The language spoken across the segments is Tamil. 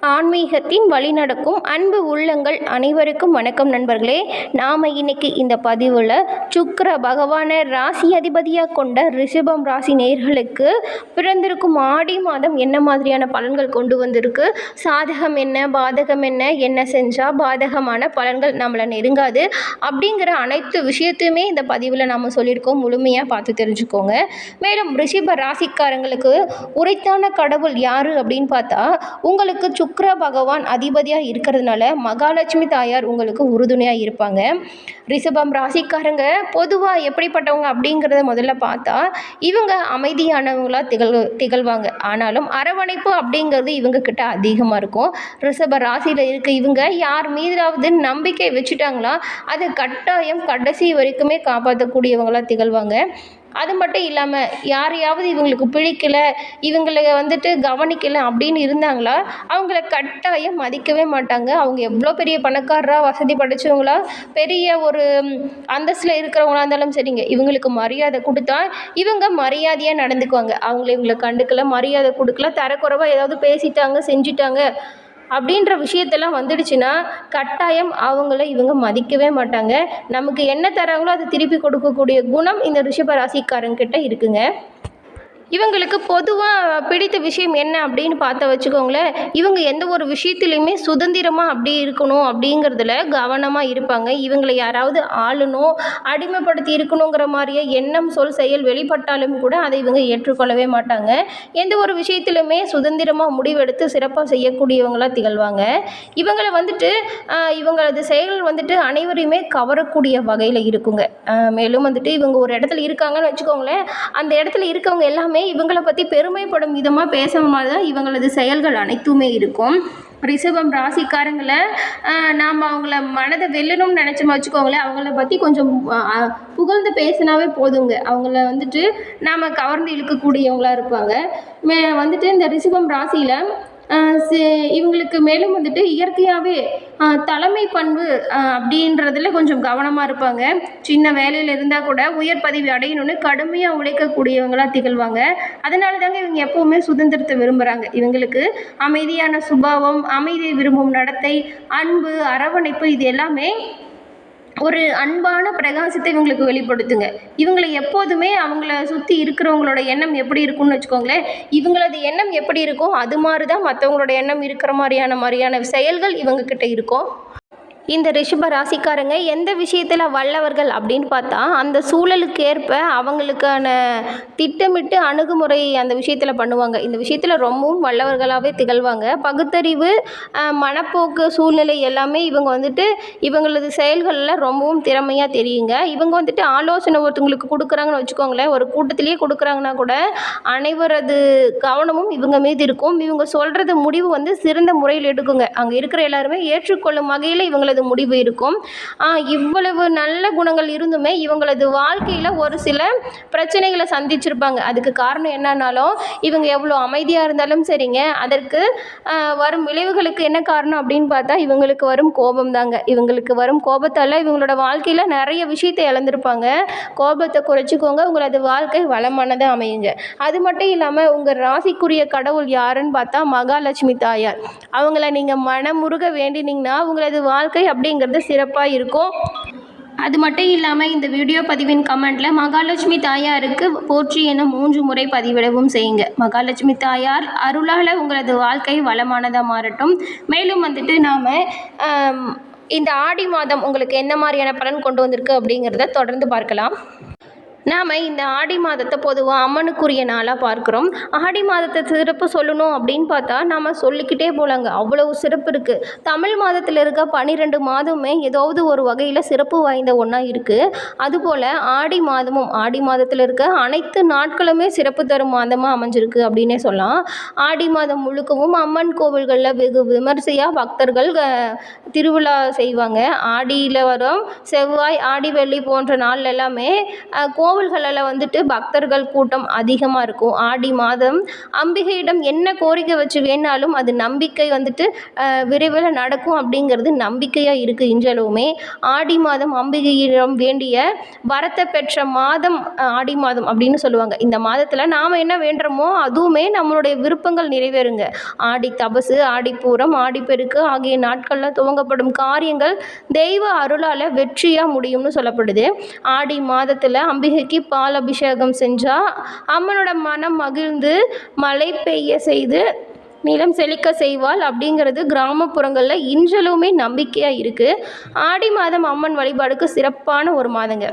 ஆன்மீகத்தின் வழிநடக்கும் அன்பு உள்ளங்கள் அனைவருக்கும் வணக்கம் நண்பர்களே. நாம் இன்னைக்கு இந்த பதிவில் சுக்கர பகவானை ராசி அதிபதியாக கொண்ட ரிஷபம் ராசி நேர்களுக்கு பிறந்திருக்கும் ஆடி மாதம் என்ன மாதிரியான பலன்கள் கொண்டு வந்திருக்கு? சாதகம் என்ன பாதகம் என்ன என்ன செஞ்சால் பாதகமான பலன்கள் நம்மளை நெருங்காது? அப்படிங்கிற அனைத்து விஷயத்தையுமே இந்த பதிவில் நாம் சொல்லியிருக்கோம். முழுமையாக பார்த்து தெரிஞ்சுக்கோங்க. மேலும் ரிஷப ராசிக்காரங்களுக்கு உரைத்தான கடவுள் யார் அப்படின்னு பார்த்தா உங்களுக்கு சுக் சுக்கிர பகவான் அதிபதியாக இருக்கிறதுனால மகாலட்சுமி தாயார் உங்களுக்கு உறுதுணையாக இருப்பாங்க. ரிஷபம் ராசிக்காரங்க பொதுவாக எப்படிப்பட்டவங்க அப்படிங்கிறத முதல்ல பார்த்தா இவங்க அமைதியானவங்களாக திகழ் திகழ்வாங்க. ஆனாலும் அரவணைப்பு அப்படிங்கிறது இவங்க கிட்ட அதிகமாக இருக்கும். ரிஷப ராசியில் இருக்க இவங்க யார் மீதாவது நம்பிக்கை வச்சுட்டாங்களா அதை கட்டாயம் கடைசி வரைக்குமே காப்பாற்றக்கூடியவங்களாக திகழ்வாங்க. அது மட்டும் இல்லாமல் யாரையாவது இவங்களுக்கு பிடிக்கலை இவங்களை வந்துட்டு கவனிக்கலை அப்படின்னு இருந்தாங்களா? அவங்கள கட்டாயம் மதிக்கவே மாட்டாங்க. அவங்க எவ்வளோ பெரிய பணக்காரராக வசதி படைச்சவங்களா பெரிய ஒரு அந்தஸ்தில் இருக்கிறவங்களா இருந்தாலும் சரிங்க. இவங்களுக்கு மரியாதை கொடுத்தா இவங்க மரியாதையாக நடந்துக்குவாங்க. அவங்கள இவங்களை கண்டுக்கல மரியாதை கொடுக்கல தரக்குறைவாக ஏதாவது பேசிட்டாங்க செஞ்சிட்டாங்க. அப்படின்ற விஷயத்தெல்லாம் வந்துடுச்சுன்னா கட்டாயம் அவங்கள இவங்க மதிக்கவே மாட்டாங்க. நமக்கு என்ன தராங்களோ அதை திருப்பி கொடுக்கக்கூடிய குணம் இந்த ரிஷப ராசிக்காரங்கிட்ட இருக்குங்க. இவங்களுக்கு பொதுவாக பிடித்த விஷயம் என்ன அப்படின்னு பார்த்த வச்சுக்கோங்களேன். இவங்க எந்த ஒரு விஷயத்துலையுமே சுதந்திரமாக அப்படி இருக்கணும் அப்படிங்கிறதுல கவனமாக இருப்பாங்க. இவங்களை யாராவது ஆளணும் அடிமைப்படுத்தி இருக்கணுங்கிற மாதிரியே எண்ணம் சொல் செயல் வெளிப்பட்டாலும் கூட அதை இவங்க ஏற்றுக்கொள்ளவே மாட்டாங்க. எந்த ஒரு விஷயத்திலுமே சுதந்திரமாக முடிவெடுத்து சிறப்பாக செய்யக்கூடியவங்களாக திகழ்வாங்க. இவங்களை வந்துட்டு இவங்களது செயல்கள் வந்துட்டு அனைவரையுமே கவரக்கூடிய வகையில் இருக்குங்க. மேலும் வந்துட்டு இவங்க ஒரு இடத்துல இருக்காங்கன்னு வச்சுக்கோங்களேன். அந்த இடத்துல இருக்கவங்க எல்லாமே இவங்களை பற்றி பெருமைப்படும் விதமாக பேசும் மாதிரி தான் இவங்களது செயல்கள் அனைத்துமே இருக்கும். ரிஷபம் ராசிக்காரங்களை நாம் அவங்கள மனதை வெல்லணும்னு நினச்சோம் வச்சுக்கோங்களேன் அவங்கள பற்றி கொஞ்சம் புகழ்ந்து பேசினாவே போதுங்க. அவங்கள வந்துட்டு நாம் கவர்ந்து இழுக்கக்கூடியவங்களாக இருப்பாங்க. மே வந்துட்டு இந்த ரிஷபம் ராசியில் இவங்களுக்கு மேலும் வந்துட்டு இயற்கையாகவே தலைமை பண்பு அப்படின்றதில் அப்படின்றதுல கொஞ்சம் கவனமாக இருப்பாங்க. சின்ன வேலையில் இருந்தால் கூட உயர் பதவி அடையணும்னு கடுமையாக உழைக்கக்கூடியவங்களாக திகழ்வாங்க. அதனால தாங்க இவங்க எப்போவுமே சுதந்திரத்தை விரும்புகிறாங்க இவங்களுக்கு அமைதியான சுபாவம் அமைதியை விரும்பும் நடத்தை அன்பு அரவணைப்பு இது எல்லாமே ஒரு அன்பான பிரகாசத்தை இவங்களுக்கு வெளிப்படுத்துங்க. இவங்களை எப்போதுமே அவங்கள சுற்றி இருக்கிறவங்களோட எண்ணம் எப்படி இருக்கும்னு வச்சுக்கோங்களேன். இவங்களது எண்ணம் எப்படி இருக்கோ அது மாதிரி தான் மற்றவங்களோட எண்ணம் இருக்கிற மாதிரியான மாதிரியான செயல்கள் இவங்கக்கிட்ட இருக்கும் இந்த ரிஷப ராசிக்காரங்க எந்த விஷயத்தில் வல்லவர்கள் அப்படின்னு பார்த்தா அந்த சூழலுக்கு ஏற்ப அவங்களுக்கான திட்டமிட்டு அணுகுமுறை அந்த விஷயத்தில் பண்ணுவாங்க. இந்த விஷயத்தில் ரொம்பவும் வல்லவர்களாகவே திகழ்வாங்க. பகுத்தறிவு மனப்போக்கு சூழ்நிலை எல்லாமே இவங்க வந்துட்டு இவங்களது செயல்களில் ரொம்பவும் திறமையாக தெரியுங்க. இவங்க வந்துட்டு ஆலோசனை ஒருத்தவங்களுக்கு கொடுக்குறாங்கன்னு வச்சுக்கோங்களேன். ஒரு கூட்டத்திலேயே கொடுக்குறாங்கன்னா கூட அனைவரது கவனமும் இவங்க மீது இருக்கும். இவங்க சொல்கிறது முடிவு வந்து சிறந்த முறையில் எடுக்குங்க. அங்கே இருக்கிற எல்லாருமே ஏற்றுக்கொள்ளும் வகையில் இவங்களது முடிவு இருக்கும். இவ்வளவு நல்ல குணங்கள் இருந்துமே இவங்களது வாழ்க்கையில் ஒரு சில பிரச்சனைகளை சந்திச்சிருப்பாங்க. அதுக்கு காரணம் என்னன்னாலும் இவங்க எவ்வளோ அமைதியாக இருந்தாலும் சரிங்க. அதற்கு வரும் விளைவுகளுக்கு என்ன காரணம் அப்படின்னு பார்த்தா இவங்களுக்கு வரும் கோபம் தாங்க. இவங்களுக்கு வரும் கோபத்தால் இவங்களோட வாழ்க்கையில் நிறைய விஷயத்தை இழந்திருப்பாங்க. கோபத்தை குறைச்சிக்கோங்க. உங்களது வாழ்க்கை வளமானதாக அமையுங்க. அது மட்டும் இல்லாமல் உங்கள் ராசிக்குரிய கடவுள் யாருன்னு பார்த்தா மகாலட்சுமி தாயார். அவங்கள நீங்கள் மனமுருக வேண்டினீங்கன்னா உங்களது வாழ்க்கை அப்படிங்கிறது சிறப்பாக இருக்கும். அது மட்டும் இல்லாமல் இந்த வீடியோ பதிவின் கமெண்ட்டில் மகாலட்சுமி தாயாருக்கு போற்றி என மூன்று முறை பதிவிடவும் செய்யுங்க. மகாலட்சுமி தாயார் அருளால் உங்களது வாழ்க்கை வளமானதாக மாறட்டும். மேலும் வந்துட்டு நாம் இந்த ஆடி மாதம் உங்களுக்கு என்ன மாதிரியான பலன் கொண்டு வந்திருக்கு அப்படிங்கிறத தொடர்ந்து பார்க்கலாம். நாம் இந்த ஆடி மாதத்தை பொதுவாக அம்மனுக்குரிய நாளாக பார்க்குறோம். ஆடி மாதத்தை சிறப்பு சொல்லணும் அப்படின்னு பார்த்தா நாம் சொல்லிக்கிட்டே போகலாங்க அவ்வளவு சிறப்பு இருக்குது தமிழ் மாதத்தில் இருக்க பன்னிரெண்டு மாதமுமே ஏதாவது ஒரு வகையில் சிறப்பு வாய்ந்த ஒன்றா இருக்குது அதுபோல் ஆடி மாதமும் ஆடி மாதத்தில் இருக்க அனைத்து நாட்களுமே சிறப்பு தரும் மாதமாக அமைஞ்சிருக்கு அப்படின்னே சொல்லலாம். ஆடி மாதம் முழுக்கவும் அம்மன் கோவில்களில் வெகு விமர்சையாக பக்தர்கள் திருவிழா செய்வாங்க. ஆடியில் வரும் செவ்வாய் ஆடி வெள்ளி போன்ற நாள் எல்லாமே கோவில் கோவில்களில் வந்துட்டு பக்தர்கள் கூட்டம் அதிகமாக இருக்கும். ஆடி மாதம் அம்பிகையிடம் என்ன கோரிக்கை வச்சு வேணாலும் அது நம்பிக்கை வந்துட்டு விரைவில் நடக்கும் அப்படிங்கிறது நம்பிக்கையாக இருக்குது இன்றளவுமே. ஆடி மாதம் அம்பிகையிடம் வேண்டிய வரத்தை பெற்ற மாதம் ஆடி மாதம் அப்படின்னு சொல்லுவாங்க. இந்த மாதத்தில் நாம் என்ன வேண்டுறோமோ அதுவுமே நம்மளுடைய விருப்பங்கள் நிறைவேறுங்க. ஆடி தபசு ஆடிப்பூரம் ஆடிப்பெருக்கு ஆகிய நாட்களில் துவங்கப்படும் காரியங்கள் தெய்வ அருளால் வெற்றியாக முடியும்னு சொல்லப்படுது. ஆடி மாதத்தில் அம்பிகை அம்பிகைக்கு பால் அபிஷேகம் செஞ்சால் அம்மனோட மனம் மகிழ்ந்து மழை பெய்ய செய்து நிலம் செழிக்க செய்வாள் அப்படிங்கிறது கிராமப்புறங்களில் இன்றளவுமே நம்பிக்கையாக இருக்குது ஆடி மாதம் அம்மன் வழிபாடுக்கு சிறப்பான ஒரு மாதங்க.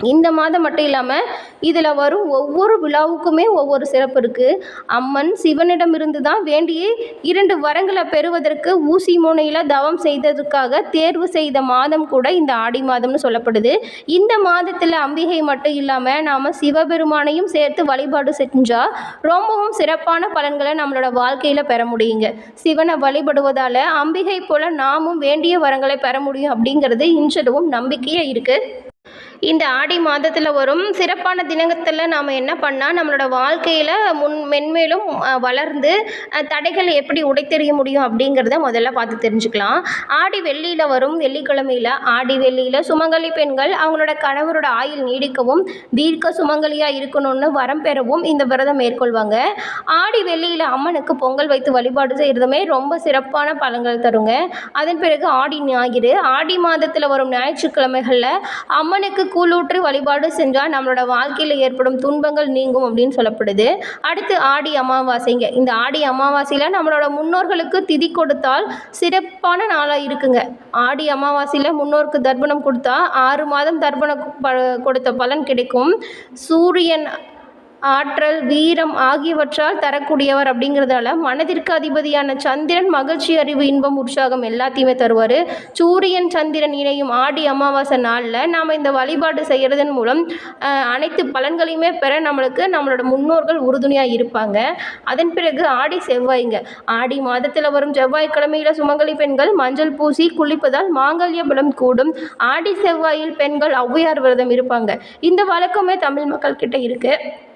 இந்த மாதம் மட்டும் இல்லாமல் இதில் வரும் ஒவ்வொரு விழாவுக்குமே ஒவ்வொரு சிறப்பு இருக்குது அம்மன் சிவனிடமிருந்து தான் வேண்டிய இரண்டு வரங்களை பெறுவதற்கு ஊசி முனையில் தவம் செய்ததற்காக தேர்வு செய்த மாதம் கூட இந்த ஆடி மாதம்னு சொல்லப்படுது. இந்த மாதத்தில் அம்பிகை மட்டும் இல்லாமல் நாம் சிவபெருமானையும் சேர்த்து வழிபாடு செஞ்சால் ரொம்பவும் சிறப்பான பலன்களை நம்மளோட வாழ்க்கையில் பெற முடியுங்க. சிவனை வழிபடுவதால் அம்பிகை போல் நாமும் வேண்டிய வரங்களை பெற முடியும் அப்படிங்கிறது இன்றளவும் நம்பிக்கையாக இருக்குது இந்த ஆடி மாதத்தில் வரும் சிறப்பான தினத்தில் நாம் என்ன பண்ணால் நம்மளோட வாழ்க்கையில் முன் மென்மேலும் வளர்ந்து தடைகள் எப்படி உடைத்தெறிய முடியும் அப்படிங்கிறத முதல்ல பார்த்து தெரிஞ்சுக்கலாம். ஆடி வெள்ளியில் வரும் வெள்ளிக்கிழமையில் ஆடி வெள்ளியில் சுமங்கலி பெண்கள் அவங்களோட கணவரோட ஆயுள் நீடிக்கவும் தீர்க்க சுமங்கலியாக இருக்கணும்னு வரம் பெறவும் இந்த விரதம் மேற்கொள்வாங்க. ஆடி வெள்ளியில் அம்மனுக்கு பொங்கல் வைத்து வழிபாடு செய்கிறதுமே ரொம்ப சிறப்பான பலன்கள் தருங்க. அதன் பிறகு ஆடி ஞாயிறு ஆடி மாதத்தில் வரும் ஞாயிற்றுக்கிழமைகளில் அம்மனுக்கு கூழூற்றி வழிபாடு செஞ்சால் நம்மளோட வாழ்க்கையில் ஏற்படும் துன்பங்கள் நீங்கும் அப்படின்னு சொல்லப்படுது. அடுத்து ஆடி அமாவாசைங்க. இந்த ஆடி அமாவாசையில் நம்மளோட முன்னோர்களுக்கு திதி கொடுத்தால் சிறப்பான நாளாக இருக்குங்க. ஆடி அமாவாசையில் முன்னோருக்கு தர்ப்பணம் கொடுத்தா ஆறு மாதம் தர்ப்பணம் ப- கொடுத்த பலன் கிடைக்கும். சூரியன் ஆற்றல் வீரம் ஆகியவற்றால் தரக்கூடியவர் அப்படிங்கிறதால மனதிற்கு அதிபதியான சந்திரன் மகிழ்ச்சி அறிவு இன்பம் உற்சாகம் எல்லாத்தையுமே தருவார். சூரியன் சந்திரன் இணையும் ஆடி அமாவாசை நாளில் நாம் இந்த வழிபாடு செய்கிறதன் மூலம் அனைத்து பலன்களையுமே பெற நம்மளுக்கு நம்மளோட முன்னோர்கள் உறுதுணையாக இருப்பாங்க. அதன் பிறகு ஆடி செவ்வாய்ங்க. ஆடி மாதத்தில் வரும் செவ்வாய்க்கிழமையில் சுமங்கலி பெண்கள் மஞ்சள் பூசி குளிப்பதால் மாங்கல்ய பலம் கூடும். ஆடி செவ்வாயில் பெண்கள் ஔவையார் விரதம் இருப்பாங்க. இந்த வழக்கமே தமிழ் மக்கள் கிட்ட இருக்குது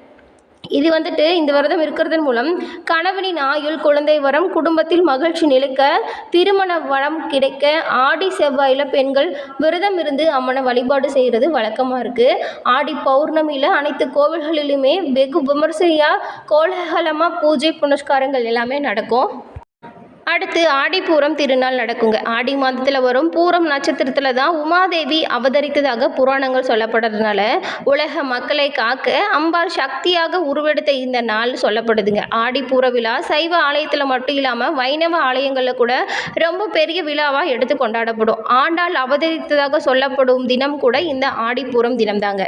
இது வந்துட்டு இந்த விரதம் இருக்கிறதன் மூலம் கணவனின் ஆயுள் குழந்தை வரம் குடும்பத்தில் மகிழ்ச்சி நிலைக்க திருமண வரம் கிடைக்க ஆடி செவ்வாயில் பெண்கள் விரதம் இருந்து அம்மனை வழிபாடு செய்கிறது வழக்கமாக இருக்குது ஆடி பௌர்ணமியில் அனைத்து கோவில்களிலுமே வெகு விமர்சையாக கோலாகலமாக பூஜை புனஸ்காரங்கள் எல்லாமே நடக்கும். அடுத்து ஆடிப்பூரம் திருநாள் நடக்குங்க. ஆடி மாதத்தில் வரும். பூரம் நட்சத்திரத்தில் தான் உமாதேவி அவதரித்ததாக புராணங்கள் சொல்லப்படுறதுனால உலக மக்களை காக்க அம்பாள் சக்தியாக உருவெடுத்த இந்த நாள் சொல்லப்படுதுங்க. ஆடிப்பூர விழா சைவ ஆலயத்தில் மட்டும் இல்லாமல் வைணவ ஆலயங்களில் கூட ரொம்ப பெரிய விழாவாக எடுத்து கொண்டாடப்படும். ஆண்டாள் அவதரித்ததாக சொல்லப்படும் தினம் கூட இந்த ஆடிப்பூரம் தினம்தாங்க.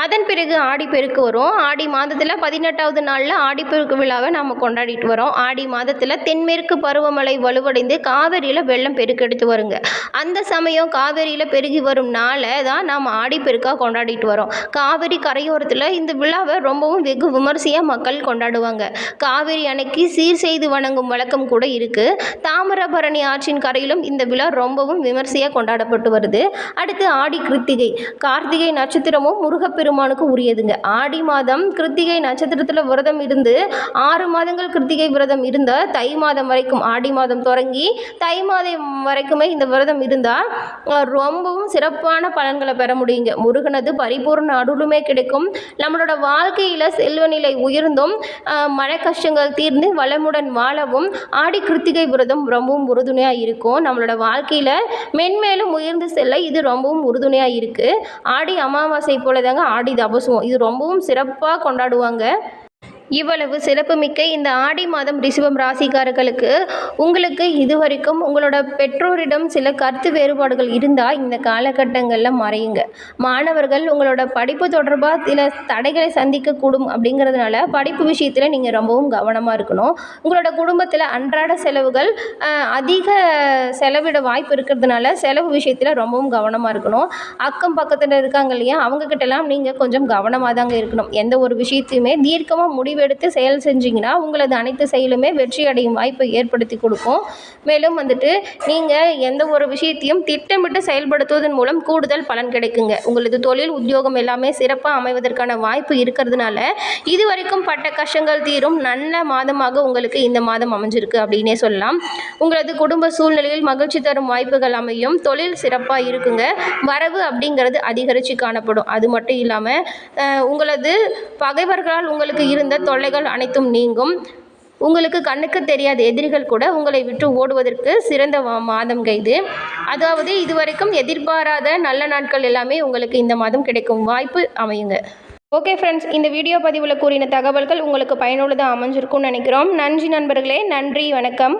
அதன் பிறகு ஆடிப்பெருக்கு வரும். ஆடி மாதத்தில் பதினெட்டாவது நாளில் ஆடிப்பெருக்கு விழாவை நாம் கொண்டாடிட்டு வரோம். ஆடி மாதத்தில் தென்மேற்கு பருவமழை வலுவடைந்து காவிரியில் வெள்ளம் பெருக்கெடுத்து வருங்க. அந்த சமயம் காவிரியில் பெருகி வரும் நாளை தான் நாம் ஆடிப்பெருக்காக கொண்டாடிட்டு வரோம். காவேரி கரையோரத்தில் இந்த விழாவை ரொம்பவும் வெகு விமர்சையாக மக்கள் கொண்டாடுவாங்க. காவேரி அணைக்கு சீர் செய்து வணங்கும் வழக்கம் கூட இருக்குது தாமிரபரணி ஆற்றின் கரையிலும் இந்த விழா ரொம்பவும் விமர்சையாக கொண்டாடப்பட்டு வருது. அடுத்து ஆடி கிருத்திகை. கார்த்திகை நட்சத்திரமும் முருகப்பெரு பெருமானுக்கு உரியதுங்க. ஆடி மாதம் கிருத்திகை நட்சத்திரத்தில் விரதம் இருந்து ஆறு மாதங்கள் கிருத்திகை விரதம் இருந்தால் தை மாதம் வரைக்கும் ஆடி மாதம் தொடங்கி தை மாதம் வரைக்குமே இந்த விரதம் இருந்தால் ரொம்பவும் சிறப்பான பலன்களை பெற முடியுங்க. முருகனது பரிபூர்ண அருளுமே கிடைக்கும். நம்மளோட வாழ்க்கையில் செல்வ நிலை உயர்ந்தும் மழை கஷ்டங்கள் தீர்ந்து வளமுடன் வாழவும் ஆடி கிருத்திகை விரதம் ரொம்பவும் உறுதுணையாக இருக்கும். நம்மளோட வாழ்க்கையில் மென்மேலும் உயர்ந்து செல்ல இது ரொம்பவும் உறுதுணையாக இருக்குது ஆடி அமாவாசை போல தாங்க ஆடி தபசுவோம். இது ரொம்பவும் சிறப்பாக கொண்டாடுவாங்க. இவ்வளவு சிறப்புமிக்க இந்த ஆடி மாதம் ரிஷபம் ராசிக்காரர்களுக்கு உங்களுக்கு இதுவரைக்கும் உங்களோட பெற்றோரிடம் சில கருத்து வேறுபாடுகள் இருந்தால் இந்த காலகட்டங்களில் மறையுங்க. மாணவர்கள் உங்களோட படிப்பு தொடர்பாக சில தடைகளை சந்திக்கக்கூடும் அப்படிங்கிறதுனால படிப்பு விஷயத்தில் நீங்கள் ரொம்பவும் கவனமாக இருக்கணும். உங்களோட குடும்பத்தில் அன்றாட செலவுகள் அதிக செலவிட வாய்ப்பு இருக்கிறதுனால செலவு விஷயத்தில் ரொம்பவும் கவனமாக இருக்கணும். அக்கம் பக்கத்தில் இருக்காங்க இல்லையா அவங்கக்கிட்டலாம் நீங்கள் கொஞ்சம் கவனமாக தாங்க இருக்கணும். எந்த ஒரு விஷயத்தையுமே தீர்க்கமாக முடிவு முடிவெடுத்து செயல் செஞ்சீங்கன்னா உங்களது அனைத்து செயலுமே வெற்றி அடையும் வாய்ப்பை ஏற்படுத்தி கொடுக்கும். மேலும் வந்துட்டு நீங்கள் எந்த ஒரு விஷயத்தையும் திட்டமிட்டு செயல்படுத்துவதன் மூலம் கூடுதல் பலன் கிடைக்குங்க. உங்களது தொழில் உத்தியோகம் எல்லாமே சிறப்பாக அமைவதற்கான வாய்ப்பு இருக்கிறதுனால இதுவரைக்கும் பட்ட கஷ்டங்கள் தீரும். நல்ல மாதமாக உங்களுக்கு இந்த மாதம் அமைஞ்சிருக்கு அப்படின்னே சொல்லலாம். உங்களது குடும்ப சூழ்நிலையில் மகிழ்ச்சி தரும் வாய்ப்புகள் அமையும். தொழில் சிறப்பாக இருக்குங்க. வரவு அப்படிங்கிறது அதிகரித்து காணப்படும். அது மட்டும் இல்லாமல் உங்களது பகைவர்களால் உங்களுக்கு இருந்த தொல்லைகள் அனைத்தும் நீங்கும். உங்களுக்கு கண்ணுக்கு தெரியாத எதிரிகள் கூட உங்களை விட்டு ஓடுவதற்கு சிறந்த மாதம் கைது. அதாவது இதுவரைக்கும் எதிர்பாராத நல்ல நாட்கள் எல்லாமே உங்களுக்கு இந்த மாதம் கிடைக்கும். வாய்ப்பு அமையுங்க. ஓகே ஃப்ரெண்ட்ஸ் இந்த வீடியோ பதிவில் கூறின தகவல்கள் உங்களுக்கு பயனுள்ளதாக அமைஞ்சிருக்கும்னு நினைக்கிறோம். நன்றி நண்பர்களே. நன்றி. வணக்கம்.